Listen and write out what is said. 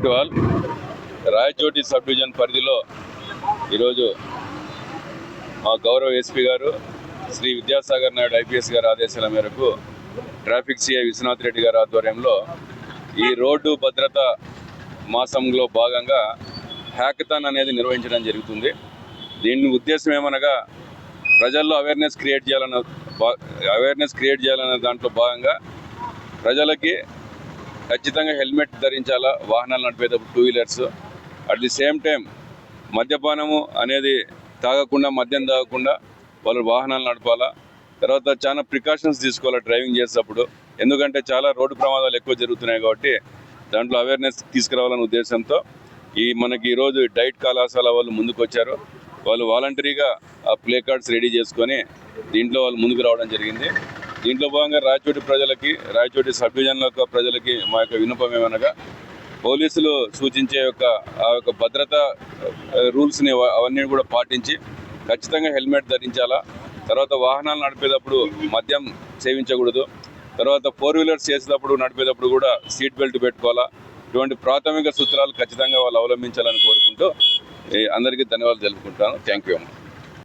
Morning to all Rayachoti sub division పరిధిలో ఈరోజు మా గౌరవ ఎస్పీ గారు శ్రీ విద్యాసాగర్ నాయుడు ఐపీఎస్ గారి ఆదేశాల మేరకు ట్రాఫిక్ సిఐ విశ్వనాథ్ రెడ్డి గారి ఆధ్వర్యంలో ఈ రోడ్డు భద్రత మాసంలో భాగంగా హ్యాకథాన్ అనేది నిర్వహించడం జరుగుతుంది. దీని ఉద్దేశం ఏమనగా ప్రజల్లో అవేర్నెస్ క్రియేట్ చేయాలన్న అవేర్నెస్ క్రియేట్ చేయాలన్న దాంట్లో భాగంగా ప్రజలకి ఖచ్చితంగా హెల్మెట్ ధరించాలా? వాహనాలు నడిపేటప్పుడు two wheelers at the same time మద్యపానము అనేది తాగకుండా మద్యం తాగకుండా వాళ్ళు వాహనాలు నడపాలా? తర్వాత చాలా ప్రికాషన్స్ తీసుకోవాలి డ్రైవింగ్ చేసేటప్పుడు. ఎందుకంటే చాలా రోడ్డు ప్రమాదాలు ఎక్కువ జరుగుతున్నాయి కాబట్టి దాంట్లో అవేర్నెస్ తీసుకురావాలనే ఉద్దేశంతో ఈ మనకి ఈరోజు డైట్ కళాశాల వాళ్ళు ముందుకు వచ్చారు వాళ్ళు వాలంటరీగా ఆ ప్లే కార్డ్స్ రెడీ చేసుకొని దీంట్లో వాళ్ళు ముందుకు రావడం జరిగింది. దీంట్లో భాగంగా రాయచోటి ప్రజలకి రాయచోటి సబ్ డివిజన్ల యొక్క ప్రజలకి మా యొక్క విన్నపం ఏమనగా పోలీసులు సూచించే యొక్క ఆ యొక్క భద్రతా రూల్స్ని అవన్నీ కూడా పాటించి ఖచ్చితంగా హెల్మెట్ ధరించాలా. తర్వాత వాహనాలు నడిపేటప్పుడు మద్యం సేవించకూడదు. తర్వాత ఫోర్ వీలర్స్ చేసేటప్పుడు నడిపేటప్పుడు కూడా సీట్ బెల్ట్ పెట్టుకోవాలా. ఇటువంటి ప్రాథమిక సూత్రాలు ఖచ్చితంగా వాళ్ళు అవలంబించాలని కోరుకుంటూ అందరికీ ధన్యవాదాలు తెలుపుకుంటాను థ్యాంక్ యూ